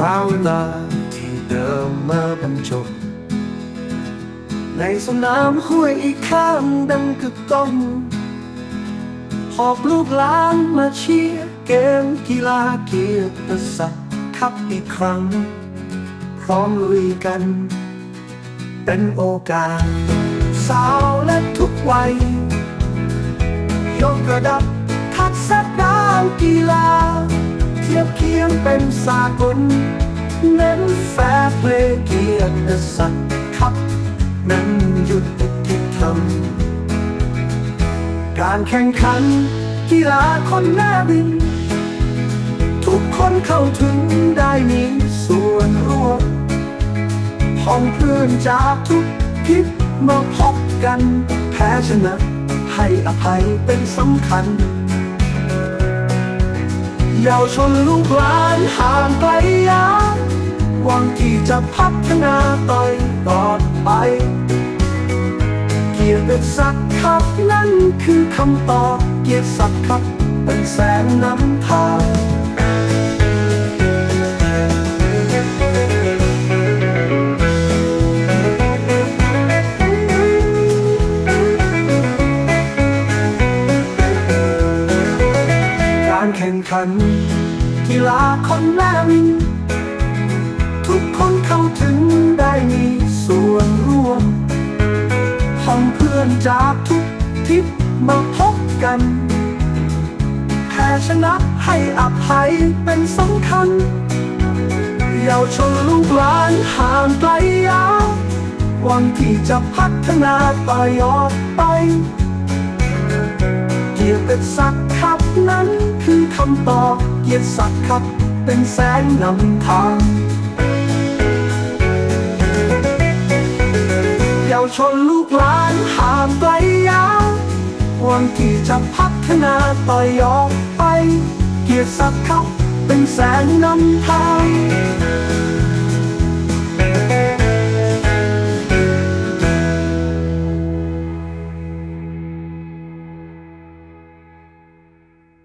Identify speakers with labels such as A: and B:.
A: คราวเวลาที่เดิมมาบรรจบ ในสนามห้วยอีกข้างดังกึกก้องหอบลูกหลานมาเชียร์เกมกีฬาเกียรติศักดิ์คับอีกครั้ง พร้อมลุยกัน เป็นโอกาส สาวและทุกวัย ยกระดับทักษะด้านกีฬา เทียบเคียงเป็นสากล กียรติศักดิ์ครับนั้นหยุดติดทำการแข่งขันกีฬาคนหน้าบิน ทุกคนเข้าถึงได้มีส่วนร่วมพ้องเพื่อนจากทุกทิศมาพบกัน แพ้ชนะ ให้อภัยเป็นสำคัญเยาวชนลูกหลานหา จะพัฒนาต่อยตอไป เกียรติศักดิ์ครับนั่นคือคำตอบเกียรติศักดิ์ครับเป็นแสงนำทางการแข่งขันกีฬาคนหน้าวินทุก เข้าถึงได้มีส่วนร่วมห้องเพื่อนจากทุกทิศมาพบกันแพ้ชนะให้อภัยเป็นสำคัญเยาวชนลูกหลานห่างไกลยาวหวังที่จะพัฒนาต่อยอดไป เกียรติศักดิ์ครับนั้นคือคำตอบเกียรติศักดิ์ครับเป็นแสงนำทาง ชนลูกหลานห่างไกลยาวหวังที่จะพัฒนาต่อยอดไป เกียรติศักดิ์เขาเป็นแสงนำทาง